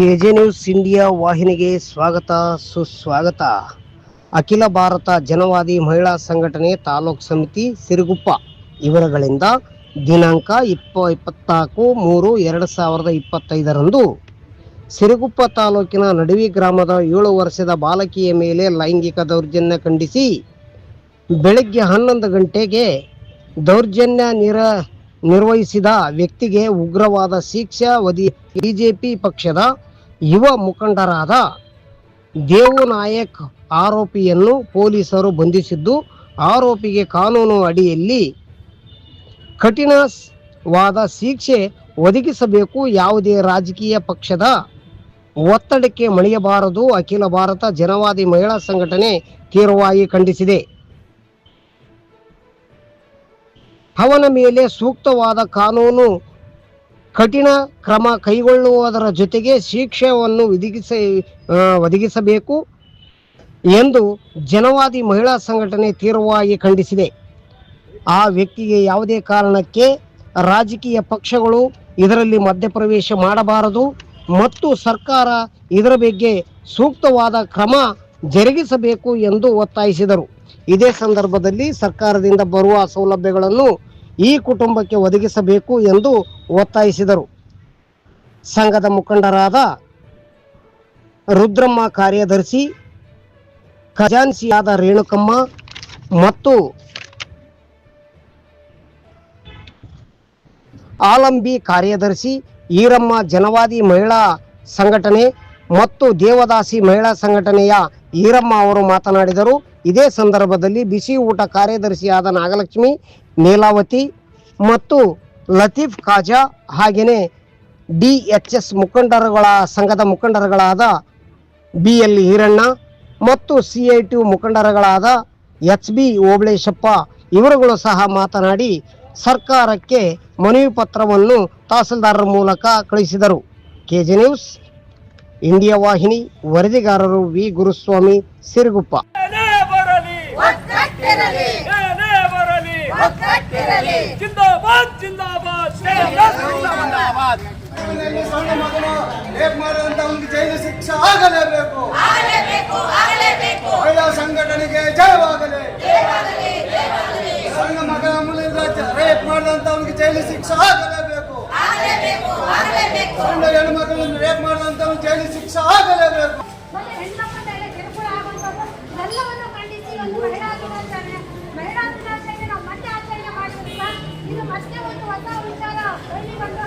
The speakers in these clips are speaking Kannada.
ಕೆಜೆ ನ್ಯೂಸ್ ಇಂಡಿಯಾ ವಾಹಿನಿಗೆ ಸ್ವಾಗತ, ಸುಸ್ವಾಗತ. ಅಖಿಲ ಭಾರತ ಜನವಾದಿ ಮಹಿಳಾ ಸಂಘಟನೆ ತಾಲೂಕು ಸಮಿತಿ ಸಿರುಗುಪ್ಪ. ಇವರಗಳಿಂದ ದಿನಾಂಕ ಇಪ್ಪ ಇಪ್ಪತ್ನಾಲ್ಕು ಮೂರು ಎರಡು ಸಾವಿರದ ಇಪ್ಪತ್ತೈದರಂದು ಸಿರುಗುಪ್ಪ ತಾಲೂಕಿನ ನಡುವಿ ಗ್ರಾಮದ ಏಳು ವರ್ಷದ ಬಾಲಕಿಯ ಮೇಲೆ ಲೈಂಗಿಕ ದೌರ್ಜನ್ಯ ಖಂಡಿಸಿ ಬೆಳಗ್ಗೆ ಹನ್ನೊಂದು ಗಂಟೆಗೆ ದೌರ್ಜನ್ಯ ನಿರ ನಿರ್ವಹಿಸಿದ ವ್ಯಕ್ತಿಗೆ ಉಗ್ರವಾದ ಶಿಕ್ಷೆ ವಧಿ ಬಿಜೆಪಿ ಪಕ್ಷದ ಯುವ ಮುಖಂಡರಾದ ದೇವು ನಾಯಕ್ ಆರೋಪಿಯನ್ನು ಪೊಲೀಸರು ಬಂಧಿಸಿದ್ದು, ಆರೋಪಿಗೆ ಕಾನೂನು ಅಡಿಯಲ್ಲಿ ಕಠಿಣವಾದ ಶಿಕ್ಷೆ ಒದಗಿಸಬೇಕು. ಯಾವುದೇ ರಾಜಕೀಯ ಪಕ್ಷದ ಒತ್ತಡಕ್ಕೆ ಮಣಿಯಬಾರದು. ಅಖಿಲ ಭಾರತ ಜನವಾದಿ ಮಹಿಳಾ ಸಂಘಟನೆ ತೀವ್ರವಾಗಿ ಖಂಡಿಸಿದೆ. ಅವನ ಮೇಲೆ ಸೂಕ್ತವಾದ ಕಾನೂನು ಕಠಿಣ ಕ್ರಮ ಕೈಗೊಳ್ಳುವುದರ ಜೊತೆಗೆ ಶಿಕ್ಷೆಯನ್ನು ವಿಧಿಸ ಒದಗಿಸಬೇಕು ಎಂದು ಜನವಾದಿ ಮಹಿಳಾ ಸಂಘಟನೆ ತೀವ್ರವಾಗಿ ಖಂಡಿಸಿದೆ. ಆ ವ್ಯಕ್ತಿಗೆ ಯಾವುದೇ ಕಾರಣಕ್ಕೆ ರಾಜಕೀಯ ಪಕ್ಷಗಳು ಇದರಲ್ಲಿ ಮಧ್ಯಪ್ರವೇಶ ಮಾಡಬಾರದು ಮತ್ತು ಸರ್ಕಾರ ಇದರ ಬಗ್ಗೆ ಸೂಕ್ತವಾದ ಕ್ರಮ ಜರುಗಿಸಬೇಕು ಎಂದು ಒತ್ತಾಯಿಸಿದರು. ಇದೇ ಸಂದರ್ಭದಲ್ಲಿ ಸರ್ಕಾರದಿಂದ ಬರುವ ಸೌಲಭ್ಯಗಳನ್ನು ಈ ಕುಟುಂಬಕ್ಕೆ ಒದಗಿಸಬೇಕು ಎಂದು ಒತ್ತಾಯಿಸಿದರು. ಸಂಘದ ಮುಖಂಡರಾದ ರುದ್ರಮ್ಮ ಕಾರ್ಯದರ್ಶಿ ಖಜಾನ್ಸಿಯಾದ ರೇಣುಕಮ್ಮ ಮತ್ತು ಆಲಂಬಿ ಕಾರ್ಯದರ್ಶಿ ಈರಮ್ಮ ಜನವಾದಿ ಮಹಿಳಾ ಸಂಘಟನೆ ಮತ್ತು ದೇವದಾಸಿ ಮಹಿಳಾ ಸಂಘಟನೆಯ ಈರಮ್ಮ ಅವರು ಮಾತನಾಡಿದರು. ಇದೇ ಸಂದರ್ಭದಲ್ಲಿ ಬಿಸಿ ಊಟ ಕಾರ್ಯದರ್ಶಿಯಾದ ನಾಗಲಕ್ಷ್ಮಿ, ನೀಲಾವತಿ ಮತ್ತು ಲತೀಫ್ ಖಾಜಾ ಹಾಗೆಯೇ ಡಿ ಎಚ್ ಎಸ್ ಮುಖಂಡರುಗಳ, ಸಂಘದ ಮುಖಂಡರುಗಳಾದ ಬಿ ಎಲ್ ಈರಣ್ಣ ಮತ್ತು ಸಿ ಐ ಟಿ ಮುಖಂಡರುಗಳಾದ ಎಚ್ ಬಿ ಓಬಳೇಶಪ್ಪ ಇವರುಗಳು ಸಹ ಮಾತನಾಡಿ ಸರ್ಕಾರಕ್ಕೆ ಮನವಿ ಪತ್ರವನ್ನು ತಹಸೀಲ್ದಾರರ ಮೂಲಕ ಕಳಿಸಿದರು. ಕೆಜೆ ನ್ಯೂಸ್, ಇಂಡಿಯಾ ವಾಹಿನಿ, ವರದಿಗಾರರು ವಿ ಗುರುಸ್ವಾಮಿ ಸಿರುಗುಪ್ಪ. ಜಿಂದಾಬಾದ್ ಜಿಂದಾಬಾದ್. ಜಿಂದಾಬಾದ್. ಸಣ್ಣ ಮಗನು ರೇಪ್ ಮಾಡಿದಂತ ಒಂದು ಜೈಲು ಶಿಕ್ಷೆ ಆಗಲೇಬೇಕು. ಆಗಲೇಬೇಕು ಆಗಲೇಬೇಕು. ಮಹಿಳಾ ಸಂಘಟನೆಗೆ ಜಯವಾಗಲಿ. ಸಣ್ಣ ಮಗನ ಮೂಲಕ ರೇಪ್ ಮಾಡಿದಂತ ಅವನಿಗೆ ಜೈಲು ಶಿಕ್ಷೆ ಆಗಲೇಬೇಕು. ಆಗಲೇಬೇಕು ಆಗಲೇಬೇಕು. ಸಣ್ಣ ಹೆಣ್ಣು ಮಕ್ಕಳನ್ನು ರೇಪ್ ಮಾಡಿದಂತ ಅವನಿಗೆ ಜೈಲು ಶಿಕ್ಷೆ ಆಗಲೇಬೇಕು ಮತ್ತೆ ಹೆಣ್ಮಕ್ಳ ಮೇಲೆ ಕಿರುಕುಳ ಆಗುವಂಥದ್ದು ಎಲ್ಲವನ್ನು ಖಂಡಿಸಿ ಒಂದು ಮಹಿಳಾ ದಿನಾಚರಣೆ ಮಹಿಳಾ ದಿನಾಚರಣೆ ನಾವು ಮತ್ತೆ ಆಚರಣೆ ಮಾಡಿದ್ರಿಂದ ಇದು ಮತ್ತೆ ಒಂದು ಹೊಸ ವಿಚಾರ ಬಯಲಿ ಬಂದು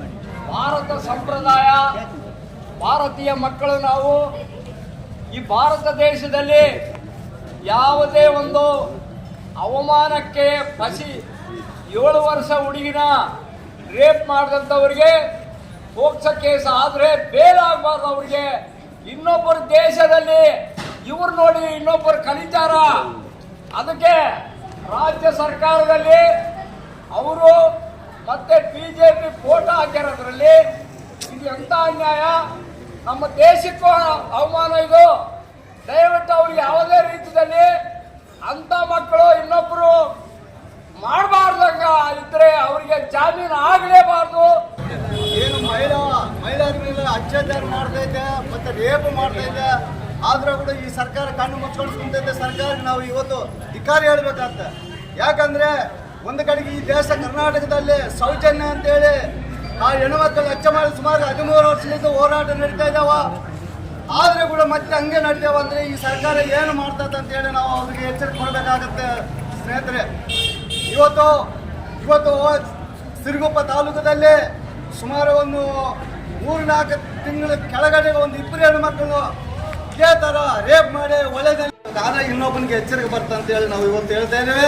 ಭಾರತ ಸಂಪ್ರದಾಯ, ಭಾರತೀಯ ಮಕ್ಕಳು ನಾವು ಈ ಭಾರತ ದೇಶದಲ್ಲಿ ಯಾವುದೇ ಒಂದು ಅವಮಾನಕ್ಕೆ ಪಸಿ ಏಳು ವರ್ಷ ಹುಡುಗಿನ ರೇಪ್ ಮಾಡಿದಂಥವ್ರಿಗೆ ಪೋಕ್ಸೋ ಕೇಸ್ ಆದರೆ ಬೇಲಾಗಬಾರ್ದು ಅವ್ರಿಗೆ. ಇನ್ನೊಬ್ಬರು ದೇಶದಲ್ಲಿ ಇವ್ರು ನೋಡಿ ಇನ್ನೊಬ್ಬರು ಕಲಿತಾರ. ಅದಕ್ಕೆ ರಾಜ್ಯ ಸರ್ಕಾರದಲ್ಲಿ ಅವರು ಮತ್ತೆ ಬಿಜೆಪಿ ಫೋಟೋ ಹಾಕಿರೋದ್ರಲ್ಲಿ ಇದು ಎಂತ ಅನ್ಯಾಯ? ನಮ್ಮ ದೇಶಕ್ಕೂ ಅವಮಾನ ಇದು. ದಯವಿಟ್ಟು ಅವ್ರಿಗೆ ಯಾವುದೇ ರೀತಿಯಲ್ಲಿ ಅಂತ ಮಕ್ಕಳು ಇನ್ನೊಬ್ರು ಮಾಡಬಾರ್ದಂಗ ಇದ್ರೆ ಅವರಿಗೆ ಜಾಮೀನು ಆಗಲೇಬಾರ್ದು. ಏನು ಮಹಿಳಾ ಮಹಿಳೆಯರ ಮೇಲೆ ಅತ್ಯಾಚಾರ ಮಾಡ್ತಾ ಇದೆ ಮತ್ತೆ ರೇಪ್ ಮಾಡ್ತಾ ಇದೆ ಆದ್ರೂ ಕೂಡ ಈ ಸರ್ಕಾರ ಕಣ್ಣು ಮುಚ್ಕೊಂಡು ಕುಂತೈತೆ ಸರ್ಕಾರಕ್ಕೆ ನಾವು ಇವತ್ತು ಧಿಕ್ಕಾರ ಹೇಳ್ಬೇಕಂತ. ಯಾಕಂದ್ರೆ ಒಂದು ಕಡೆಗೆ ಈ ದೇಶ ಕರ್ನಾಟಕದಲ್ಲಿ ಸೌಜನ್ಯ ಅಂತೇಳಿ ಆ ಹೆಣ್ಮಕ್ಳು ಮಾಡಿ ಸುಮಾರು ಹದಿಮೂರು ವರ್ಷದಿಂದ ಹೋರಾಟ ನಡೀತಾ ಇದ್ದಾವ ಆದ್ರೆ ಕೂಡ ಮತ್ತೆ ಹಂಗೆ ನಡೀತಾವ ಅಂದ್ರೆ ಈ ಸರ್ಕಾರ ಏನು ಮಾಡ್ತದೆ ಅಂತ ಹೇಳಿ ನಾವು ಅವ್ರಿಗೆ ಎಚ್ಚರಿಕೆ ಕೊಡಬೇಕಾಗತ್ತೆ ಸ್ನೇಹಿತರೆ. ಇವತ್ತು ಇವತ್ತು ಸಿರುಗುಪ್ಪ ತಾಲೂಕದಲ್ಲಿ ಸುಮಾರು ಒಂದು ಮೂರು ನಾಲ್ಕು ತಿಂಗಳ ಕೆಳಗಡೆ ಒಂದು ಇಬ್ಬರು ಹೆಣ್ಣು ಮಕ್ಕಳು ಇದೇ ತರ ರೇಪ್ ಮಾಡಿ ಒಳ್ಳೆದಲ್ಲಿ ಕಾಲ ಇನ್ನೊಬ್ಬನಿಗೆ ಎಚ್ಚರಿಕೆ ಬರ್ತಂತೇಳಿ ನಾವು ಇವತ್ತು ಹೇಳ್ತಾ ಇದ್ದೇವೆ.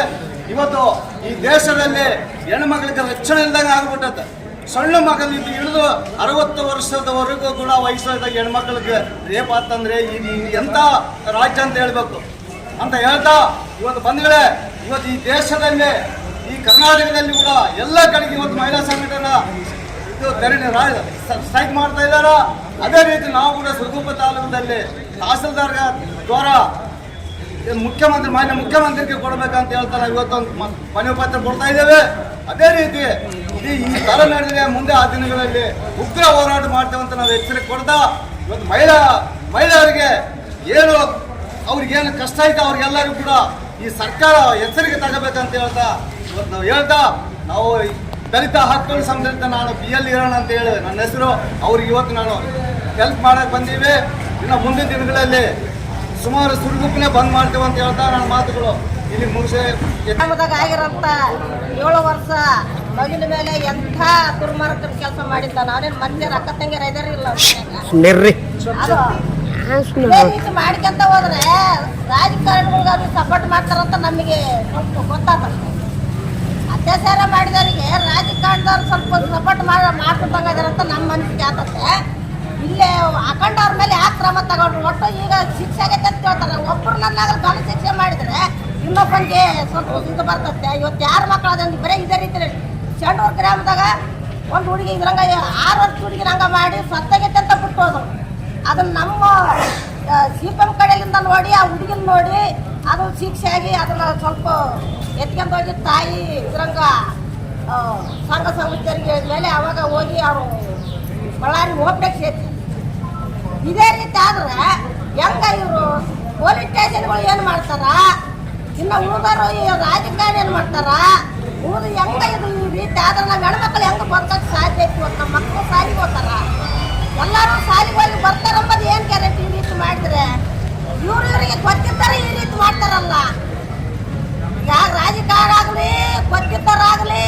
ಇವತ್ತು ಈ ದೇಶದಲ್ಲಿ ಹೆಣ್ಮಕ್ಳಿಗೆ ರಕ್ಷಣೆ ಇಲ್ದಂಗೆ ಆಗ್ಬಿಟ್ಟದ ಸಣ್ಣ ಮಗನಿಂದ ಹಿಡಿದು ಅರವತ್ತು ವರ್ಷದವರೆಗೂ ಕೂಡ ವಯಸ್ಸಾದ ಹೆಣ್ಮಕ್ಳಿಗೆ ರೇಪ್ ಆತಂದ್ರೆ ಇದು ಎಂತ ರಾಜ್ಯ ಅಂತ ಹೇಳ್ಬೇಕು. ಅಂತ ಹೇಳ್ತಾ ಇವತ್ತು ಬಂದ್ಗಳೇ, ಇವತ್ತು ಈ ದೇಶದಲ್ಲಿ, ಈ ಕರ್ನಾಟಕದಲ್ಲಿ ಕೂಡ ಎಲ್ಲ ಕಡೆಗೆ ಇವತ್ತು ಮಹಿಳಾ ಸಂಘಟನೆ ಇದು ಧರಣಿ ಸ್ಟ್ರೈಕ್ ಮಾಡ್ತಾ ಇದ್ದಾರ? ಅದೇ ರೀತಿ ನಾವು ಕೂಡ ಸುರಗುಪ್ಪ ತಾಲೂಕಿನಲ್ಲಿ ತಹಸೀಲ್ದಾರ್ ದ್ವಾರ ಮುಖ್ಯಮಂತ್ರಿ ಮಾನ್ಯ ಮುಖ್ಯಮಂತ್ರಿಗೆ ಕೊಡಬೇಕಂತ ಹೇಳ್ತಾರೆ. ಇವತ್ತೊಂದು ಮನೆ ಪತ್ರ ಕೊಡ್ತಾ ಇದ್ದೇವೆ ಅದೇ ರೀತಿ ಈ ತರ ನಡೆದಿದೆ ಮುಂದೆ ಆ ದಿನಗಳಲ್ಲಿ ಉಗ್ರ ಹೋರಾಟ ಮಾಡ್ತೇವೆ ಅಂತ ನಾವು ಎಚ್ಚರಿಕೆ ಕೊಡ್ತಾ, ಇವತ್ತು ಮಹಿಳಾ, ಮಹಿಳೆಯರಿಗೆ ಏನು ಅವ್ರಿಗೇನು ಕಷ್ಟ ಐತೆ ಅವ್ರಿಗೆಲ್ಲರಿಗೂ ಕೂಡ ಈ ಸರ್ಕಾರ ಎಚ್ಚರಿಕೆ ತಗೋಬೇಕಂತ ಹೇಳ್ತಾ, ಇವತ್ತು ನಾವು ಹೇಳ್ತಾ, ನಾವು ದಲಿತ ಹಕ್ಕುಗಳ ಸಂಬಂಧಿತ ನಾನು ಪಿ ಎಲ್ ಇರೋಣ ಅಂತ ಹೇಳಿ ನನ್ನ ಹೆಸರು. ಅವ್ರಿಗೆ ಇವತ್ತು ನಾನು ಹೆಲ್ಪ್ ಮಾಡಕ್ಕೆ ಬಂದೀವಿ. ಇನ್ನು ಮುಂದಿನ ದಿನಗಳಲ್ಲಿ ಸುಮಾರು ಸುಡುಗುಪ್ಪನೆ ಬಂದ್ ಮಾಡ್ತೇವೆ ಅಂತ ಹೇಳ್ತಾ ನನ್ನ ಮಾತುಗಳು. ಇಲ್ಲಿ ಮುಗಿಸಿ. ಗ್ರಾಮದಾಗ ಆಗಿರೋಂಥ ಏಳು ವರ್ಷ ಮಗಿನ ಮೇಲೆ ಎಂಥ ದುರ್ಮಾರ್ಗದ ಕೆಲಸ ಮಾಡಿದ್ದ? ನಾನೇನು ಮಂದಿ ರಕ್ಕ ತಂಗಿರ ಇದಾರಿಲ್ಲ ಅದು. ಇದೇ ರೀತಿ ಮಾಡ್ಕೊಂತ ಹೋದ್ರೆ ರಾಜಕಾರಣಿಗಳಿಗೆ ಅವ್ರಿಗೆ ಸಪೋರ್ಟ್ ಮಾಡ್ತಾರಂತ ನಮಗೆ ಸ್ವಲ್ಪ ಗೊತ್ತಾಗ್ತದೆ ಅತ್ಯಾಚಾರ ಮಾಡಿದವರಿಗೆ ರಾಜಕಾರಣದವ್ರು ಸ್ವಲ್ಪ ಸಪೋರ್ಟ್ ಮಾಡಿ ನಮ್ಮ ಮನಸ್ಸಿಗೆ ಆತತ್ತೆ. ಇಲ್ಲೇ ಹಾಕೊಂಡವ್ರ ಮೇಲೆ ಯಾಕೆ ಕ್ರಮ ತಗೊಂಡ್ರು. ಒಟ್ಟು ಈಗ ಶಿಕ್ಷೆ ಆಗೈತೆ ಅಂತ ಹೇಳ್ತಾರೆ. ಒಬ್ಬರು ನನ್ನಾಗಲು ಗಣ ಶಿಕ್ಷೆ ಮಾಡಿದ್ರೆ ಇನ್ನೊಬ್ಬನಿಗೆ ಸ್ವಲ್ಪ ಇದು ಬರ್ತತ್ತೆ ಇವತ್ತು ಯಾರು ಮಕ್ಕಳು ಅದಂದ್ರೆ ಬರೀ ಇದೇ ರೀತಿ ಚಂಡೂರು ಗ್ರಾಮದಾಗ ಒಂದು ಹುಡುಗಿ ಇದ್ರಂಗ ಆರು ವರ್ಷ ಹುಡುಗಿನ ಹಂಗ ಮಾಡಿ ಸತ್ತಾಗೈತೆ ಅಂತ ಬಿಟ್ಟು ಹೋದ್ರು ಅದನ್ನ ನಮ್ಮ ಸಿ ಪಿ ಎಂ ಕಡೆಯಿಂದ ನೋಡಿ, ಆ ಹುಡುಗಿನ ನೋಡಿ, ಅದು ಶಿಕ್ಷೆ ಆಗಿ ಅದನ್ನ ಸ್ವಲ್ಪ ಎತ್ಕೊಂಡು ಹೋಗಿ ತಾಯಿ ಇದ್ರಂಗ ಸಂಘ ಸಂಸ್ಥೆಯರಿಗೆ ಮೇಲೆ ಅವಾಗ ಹೋಗಿ ಅವರು ಬಳ್ಳಾರಿ ಹೋಗ್ಬೇಕು. ಇದೇ ರೀತಿ ಆದ್ರೆ ಹೆಂಗ ಇವರು ಪೊಲೀಸ್ ಸ್ಟೇಷನ್ಗಳು ಏನು ಮಾಡ್ತಾರ? ಇನ್ನು ಉಳಿದಾರು ರಾಜಕಾರಣ ಏನು ಮಾಡ್ತಾರ? ಉಳಿದು ಹೆಂಗ ಇದು ಈ ರೀತಿ ಆದ್ರೆ ನಾವು ಹೆಣ್ಮಕ್ಳು ಹೆಂಗ ಬರ್ತಕ್ಕೆ ಸಾಧ್ಯ ಐತಿ ಮಕ್ಕಳು ಸಾಲಿಗೆ ಹೋಗ್ತಾರ. ಎಲ್ಲರೂ ಸಾಲಿಗೆ ಹೋಗಿ ಬರ್ತಾರ ಅಂಬದು ಏನು ಗ್ಯಾರಂಟಿ ಈ ರೀತಿ ಮಾಡಿದ್ರೆ? ಇವ್ರು ಇವರಿಗೆ ಗೊತ್ತಿದ್ದಾರೆ ಈ ರೀತಿ ಮಾಡ್ತಾರಲ್ಲ. ಯಾರು ರಾಜಕಾರಣ ಆಗಲಿ ಗೊತ್ತಿದ್ದವರಾಗಲಿ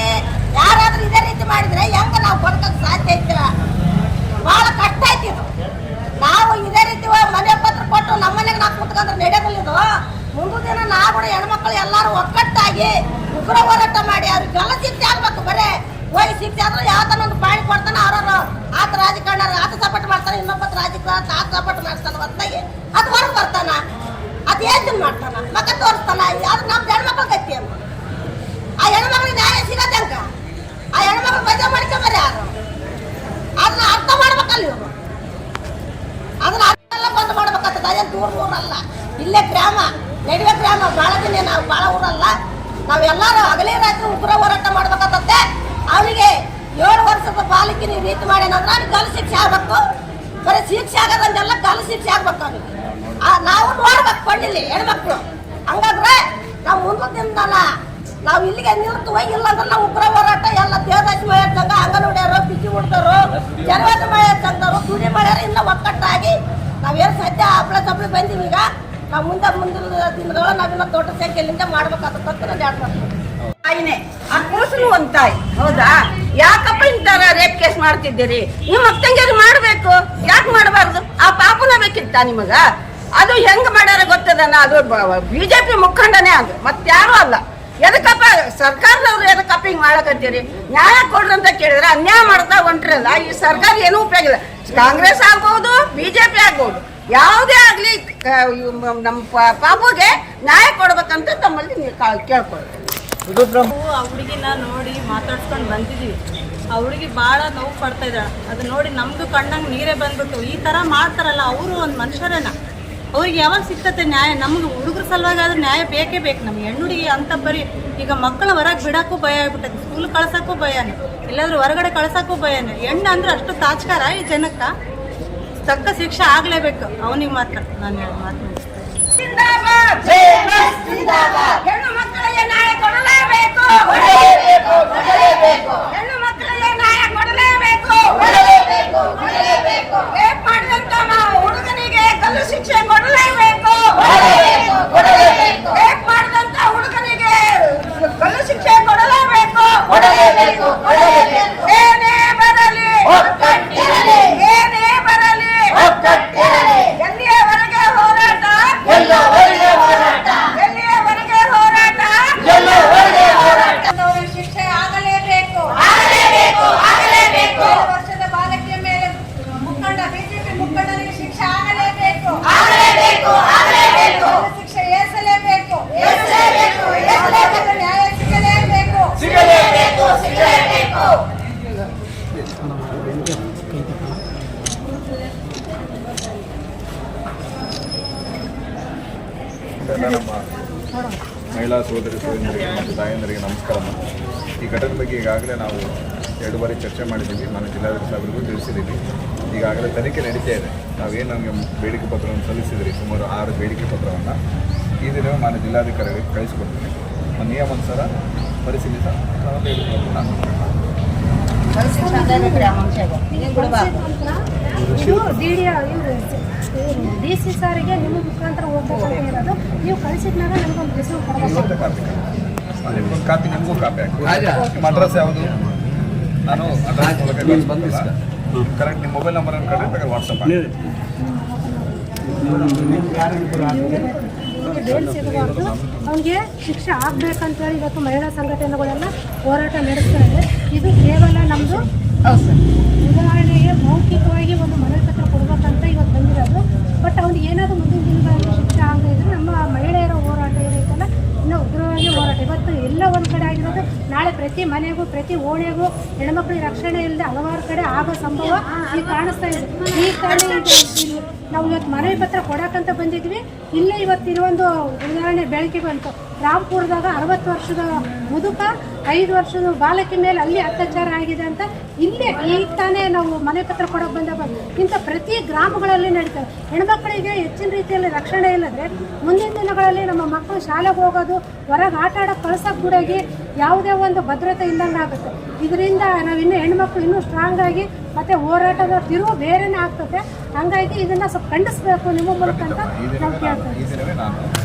ಯಾರಾದ್ರೂ ಇದೇ ರೀತಿ ಮಾಡಿದ್ರೆ ಹೆಂಗ ನಾವು ಬದುಕಕ್ಕೆ ಸಾಧ್ಯ ಐತಿ ಬಹಳ ಕಷ್ಟ ಐತಿ ಇದು ನಾವು ಇದೇ ರೀತಿ ಹೋಗ್ ಮನೆ ಪತ್ರ ಕೊಟ್ಟು ನಮ್ಮ ಮನೆಗೆ ನಾವು ಕುತ್ಕೊಂಡ್ರೆ ನಡೆಯೋದಿಲ್ಲ ಇದು ಮುಂದಿನ ದಿನ ನಾವು ಕೂಡ ಹೆಣ್ಮಕ್ಳು ಎಲ್ಲರೂ ಒಕ್ಕಟ್ಟಾಗಿ ಉಗ್ರ ಹೋರಾಟ ಮಾಡಿ ಅವ್ರಿಗೆಲ್ಲ ಶಿಕ್ಷೆ ಆಗ್ಬೇಕು ಬರೇ ಶಿಕ್ಷೆ ಆದ್ರೆ ಯಾವತ್ತಾನ ಒಂದು ಪಾಣಿ ಕೊಡ್ತಾನ ಅವ್ರವ್ರ. ಆತ ರಾಜಕಾರಣ ಆತ ಸಪೋರ್ಟ್ ಮಾಡ್ತಾನೆ, ಇನ್ನೊಬ್ಬ ರಾಜಕಾರಣ ಆತ ಸಪೋರ್ಟ್ ಮಾಡ್ತಾನೆ ಹೊತ್ತಾಗಿ ಅದು ಹೊರಗೆ ಬರ್ತಾನ. ಅದು ಏನ್ ಮಾಡ್ತಾನ? ಮಗ ತೋರಿಸ್ತಾನ? ಅದು ನಮ್ಮ ಹೆಣ್ಮಕ್ಳು ಗತಿ ಅಂತ ಆ ಹೆಣ್ಮಕ್ಳಿಗೆ ನ್ಯಾಯ ಸಿಗತ್ತಂಕ ಆ ಹೆಣ್ಮಕ್ಳು ಮದುವೆ ಮಾಡ್ಕೊಂಬರ್ರಿ ಯಾರು? ಅದನ್ನ ಅರ್ಥ ಮಾಡ್ಬೇಕಲ್ಲ ಇವರು. ಅದನ್ನ ಅರ್ಥ ಬಂದ್ ಮಾಡ್ಬೇಕಾಗ್ತದೆ ಅದೇನು ದೂರ ಊರಲ್ಲ. ಇಲ್ಲೇ ಗ್ರಾಮ. ನಡುವೆ ಗ್ರಾಮ. ಭಾಳ ದಿನ ನಾವು ಭಾಳ ಊರಲ್ಲ. ನಾವೆಲ್ಲರೂ ಹಗಲೇ ರಾತ್ರಿ ಉಗ್ರ ಹೋರಾಟ ಮಾಡ್ಬೇಕಾಗತ್ತೆ ಅವನಿಗೆ ಏಳು ವರ್ಷದ ಬಾಲಕಿನ ನೀವು ರೀತಿ ಮಾಡ್ಯಾನಂದ್ರೆ ಅವ್ನಿಗೆ ಗಲ್ ಶಿಕ್ಷೆ ಆಗ್ಬೇಕು. ಬರೀ ಶಿಕ್ಷೆ ಆಗೋದಂತೆಲ್ಲ ಗಲ್ ಶಿಕ್ಷೆ ಆಗ್ಬೇಕು ಅವನಿಗೆ ನಾವು ನೋಡ್ಬೇಕು ಕೊಂಡಿಲ್ಲಿ ಹೆಣ್ಮಕ್ಳು. ಹಂಗಾದ್ರೆ ನಾವು ಮುಂದೆ ತಿಂದಲ್ಲ ನಾವು ಇಲ್ಲಿಗೆ ನಿಲ್ತು ಇಲ್ಲ ಅಂದ್ರೆ ನಾವು ಉಗ್ರ ಹೋರಾಟ, ಎಲ್ಲ ದೇವದಾಸಿ ಮಳೆ ಸಂಘ, ಅಂಗನವಾಡಿಯವರು ಬಿಸಿ ಹುಡ್ದರು ಜನವಾದ ಮಳೆ ಸಂಘರು ತುಡಿ ಮಾಡ್ಯಾರ ಇನ್ನ ಒಕ್ಕಟ್ಟಾಗಿ ನಾವೇನು ಸದ್ಯ ಹಪ್ಪಳ ತಪ್ಪಳಿ ಬಂದೀವಿ ಈಗ, ನಾವು ಮುಂದೆ ಮುಂದಿನ ದಿನಗಳು ನಾವಿನ್ನ ದೊಡ್ಡ ಸಂಖ್ಯೆಯಿಂದ ಮಾಡ್ಬೇಕಾದ ನಾನು ಹೇಳ್ಬೇಕು ತಾಯಿನೇ. ಆ ಕೂಸಲು ಒಂದ್ ತಾಯಿ. ಹೌದಾ? ಯಾಕಪ್ಪ ಇಂತರ ರೇಪ್ ಕೇಸ್ ಮಾಡ್ತಿದ್ದೀರಿ? ನಿಮ್ಮ ಅಕ್ಕಂಗೆ ಮಾಡ್ಬೇಕು. ಯಾಕೆ ಮಾಡಬಾರ್ದು? ಆ ಪಾಪನ ಬೇಕಿತ್ತ ನಿಮಗ? ಅದು ಹೆಂಗ್ ಮಾಡ್ಯಾರ ಗೊತ್ತದನ? ಅದು ಬಿಜೆಪಿ ಮುಖಂಡನೇ ಅದು. ಮತ್ಯಾರು ಅಲ್ಲ. ಎದಕ್ಕಪ್ಪ ಸರ್ಕಾರದವ್ರು ಎದಕ್ಕಪ್ಪ ಹಿಂಗ್ ಮಾಡಕತ್ತೀರಿ? ನ್ಯಾಯ ಕೊಡ್ರಿ ಅಂತ ಕೇಳಿದ್ರೆ ಅನ್ಯಾಯ ಮಾಡ್ತಾ ಹೊಂಟ್ರಲ್ಲ. ಈ ಸರ್ಕಾರ ಏನೂ ಉಪಯೋಗ ಇಲ್ಲ. ಕಾಂಗ್ರೆಸ್ ಆಗ್ಬಹುದು ಬಿಜೆಪಿ ಆಗ್ಬಹುದು ಯಾವುದೇ ಆಗ್ಲಿ ನಮ್ಮ ಪಾಪುಗೆ ನ್ಯಾಯ ಕೊಡ್ಬೇಕಂತ ತಮ್ಮಲ್ಲಿ ನೀವು ಕಾ- ಕೇಳ್ಕೊಳ್ತೀನಿ ನಾವು ಆ ಹುಡುಗಿನ ನೋಡಿ ಮಾತಾಡ್ಸ್ಕೊಂಡು ಬಂದಿದ್ದೀವಿ ಆ ಹುಡುಗಿ ಭಾಳ ನೋವು ಪಡ್ತಾ ಇದ್ದಾಳೆ. ಅದು ನೋಡಿ ನಮ್ದು ಕಣ್ಣಂಗೆ ನೀರೇ ಬಂದ್ಬಿಟ್ಟು ಈ ಥರ ಮಾಡ್ತಾರಲ್ಲ ಅವರು ಒಂದು ಮನುಷ್ಯರೇನ? ಅವ್ರಿಗೆ ಯಾವಾಗ ಸಿಗ್ತತೆ ನ್ಯಾಯ? ನಮ್ಗೆ ಹುಡುಗರ ಸಲುವಾಗಿ ಆದ್ರೆ ನ್ಯಾಯ ಬೇಕೇ ಬೇಕು. ನಮ್ಗೆ ಹೆಣ್ಣುಡುಗಿ ಅಂತ ಬರೀ ಈಗ ಮಕ್ಕಳ ಹೊರಗೆ ಬಿಡಕ್ಕೂ ಭಯ ಆಗ್ಬಿಟ್ಟೈತೆ. ಸ್ಕೂಲ್ ಕಳ್ಸಕ್ಕೂ ಭಯನೇ. ಎಲ್ಲಾದ್ರೂ ಹೊರಗಡೆ ಕಳ್ಸಕ್ಕೂ ಭಯನೇ. ಹೆಣ್ಣು ಅಂದ್ರೆ ಅಷ್ಟು ತಾಚ್ಕಾರ ಈ ಜನಕ್ಕೆ ತಕ್ಕ ಶಿಕ್ಷೆ ಆಗಲೇಬೇಕು. ಅವನಿಗೆ ಮಾತ್ರ. ನಾನು ಹೇಳಿ ಮಾತು ಮುಗಿಸ್ತೇನೆ. ಹೆಣ್ಣು ಮಕ್ಕಳಿಗೆ ನ್ಯಾಯ ಕೊಡಲೇಬೇಕು. ನ್ಯಾಯ ಕೊಡಲೇಬೇಕು ರೇಪ್ ಮಾಡಿದಂತ ನಾವು ಹುಡುಗನಿಗೆ ಗಲ್ಲು ಶಿಕ್ಷೆ ಕೊಡಲೇಬೇಕು ರೇಪ್ ಮಾಡಿದಂತ ಹುಡುಗನಿಗೆ ಗಲ್ಲು ಶಿಕ್ಷೆ ಕೊಡಲೇಬೇಕು ಏನೇ ಬರಲಿ ಏನೇ ಬರಲಿ ಎಲ್ಲಿಯವರೆಗೆ ಹೋರಾಟ ಎಲ್ಲಿಯವರೆಗೆ ಹೋರಾಟ ಎಲ್ಲ ಸೋದರಿ ಸೋದರಿಗೆ ಮತ್ತು ತಾಯಂದರಿಗೆ ನಮಸ್ಕಾರ ಈ ಘಟನೆ ಬಗ್ಗೆ ಈಗಾಗಲೇ ನಾವು ಎರಡು ಬಾರಿ ಚರ್ಚೆ ಮಾಡಿದ್ದೀವಿ. ನಾನು ಜಿಲ್ಲಾಧಿಕಾರಿ ಸಾಹೇಬರಿಗೂ ತಿಳಿಸಿದ್ದೀವಿ. ಈಗಾಗಲೇ ತನಿಖೆ ನಡೀತಾ ಇದೆ. ನಾವೇನು ನಮಗೆ ಬೇಡಿಕೆ ಪತ್ರವನ್ನು ಸಲ್ಲಿಸಿದ್ರಿ? ಸುಮಾರು ಆರು ಬೇಡಿಕೆ ಪತ್ರವನ್ನು ಈ ದಿನ ನಾನು ಜಿಲ್ಲಾಧಿಕಾರಿಗೆ ಕಳಿಸ್ಕೊಡ್ತೀನಿ. ನಿಯಮಾನುಸಾರ ಪರಿಶೀಲಿಸ ನಾನು ಹೇಳಿಕೊಂಡು ಡಿ ಡಿ ಡಿ ಸಿ ಸಾರಿಗೆ ನಿಮ್ಮ ಮುಖಾಂತರ ಹೋಗ್ಬೇಕಂತ ಇರೋದು. ನೀವು ಕಳಿಸಿದ್ನಾಗ ನಮಗೊಂದು ರಿಸೀವ್ ಕೊಡಬೇಕು. ಇವತ್ತೇ ಕಾಪಿ. ಕಾಪಿ ನಿಮಗೂ ಕಾಪಿ ಹಾಕಿ ನಿಮ್ಮ ಅಡ್ರೆಸ್ ಯಾವುದು? ನಾನು ಅಡ್ರೆಸ್ ಮೂಲಕ ಕಳಿಸ್ಬಂದಿಲ್ಲ ಕರೆಕ್ಟ್ ನಿಮ್ಮ ಮೊಬೈಲ್ ಬೇಕಾದ್ರೆ ವಾಟ್ಸಪ್ ಮಾಡಿ ಬೇಲ್ ಸಿಗಬಾರ್ದು ಅವನಿಗೆ ಶಿಕ್ಷೆ ಆಗ್ಬೇಕಂತೇಳಿ ಇವತ್ತು ಮಹಿಳಾ ಸಂಘಟನೆಗಳೆಲ್ಲ ಹೋರಾಟ ನಡೆಸ್ತಾ ಇದೆ. ಇದು ಕೇವಲ ನಮ್ಮದು ಉದಾಹರಣೆಗೆ ಮೌಖಿಕವಾಗಿ ಒಂದು ಮನವಿ ಪತ್ರ ಕೊಡಬೇಕಂತ ಇವತ್ತು ಬಂದಿರೋದು. ಬಟ್ ಅವ್ನಿಗೆ ಏನಾದರೂ ಮುಂದಿನ ದಿನಗಳಲ್ಲಿ ಶಿಕ್ಷೆ ಆಗದೆ ನಮ್ಮ ಮಹಿಳೆಯರ ಹೋರಾಟ ಏನೈತಲ್ಲ, ಇನ್ನೂ ಉಗ್ರವಾಗಿ ಹೋರಾಟ. ಇವತ್ತು ಎಲ್ಲ ಒಂದು ಕಡೆ ಆಗಿರೋದು, ನಾಳೆ ಪ್ರತಿ ಮನೆಗೂ, ಪ್ರತಿ ಓಣೆಗೂ ಹೆಣ್ಮಕ್ಳಿಗೆ ರಕ್ಷಣೆ ಇಲ್ಲದೆ ಹಲವಾರು ಕಡೆ ಆಗೋ ಸಂಭವ ಈಗ ಕಾಣಿಸ್ತಾ ಇದೆ. ಈ ಕಾರಣ ನಾವು ಇವತ್ತು ಮನವಿ ಪತ್ರ ಕೊಡೋಕ್ಕಂತ ಬಂದಿದ್ವಿ. ಇಲ್ಲೇ ಇವತ್ತು ಇರೋ ಒಂದು ಉದಾಹರಣೆ, ಬೆಳಕಿಗೆ ಬಂತು ರಾಮ್ಪುರದಾಗ ಅರವತ್ತು ವರ್ಷದ ಮುದುಕ ಐದು ವರ್ಷದ ಬಾಲಕಿ ಮೇಲೆ ಅಲ್ಲಿ ಅತ್ಯಾಚಾರ ಆಗಿದೆ ಅಂತ ಇಲ್ಲೇ ಈಗ ತಾನೇ ನಾವು ಮನೆ ಪತ್ರ ಕೊಡೋಕೆ ಬಂದಾಗ ಇಂಥ ಪ್ರತಿ ಗ್ರಾಮಗಳಲ್ಲಿ ನಡೀತವೆ ಹೆಣ್ಮಕ್ಳಿಗೆ ಹೆಚ್ಚಿನ ರೀತಿಯಲ್ಲಿ ರಕ್ಷಣೆ ಇಲ್ಲದ್ರೆ ಮುಂದಿನ ದಿನಗಳಲ್ಲಿ ನಮ್ಮ ಮಕ್ಕಳು ಶಾಲೆಗೆ ಹೋಗೋದು ಹೊರಗೆ ಆಟ ಆಡೋಕೆ ಕಳ್ಸೋಕೆ ಬಿಡೋಗಿ ಯಾವುದೇ ಒಂದು ಭದ್ರತೆ ಇಲ್ಲಂಗೆ ಆಗುತ್ತೆ. ಇದರಿಂದ ನಾವು ಇನ್ನೂ ಹೆಣ್ಮಕ್ಳು ಇನ್ನೂ ಸ್ಟ್ರಾಂಗ್ ಆಗಿ ಮತ್ತೆ ಹೋರಾಟದ ತಿರುವು ಬೇರೆನೇ ಆಗ್ತದೆ. ಹಂಗಾಗಿ ಇದನ್ನು ಸ್ವಲ್ಪ ಖಂಡಿಸ್ಬೇಕು ನಿಮ್ಮ ಮೂಲಕ ಅಂತ ನಾವು ಕೇಳ್ತೇವೆ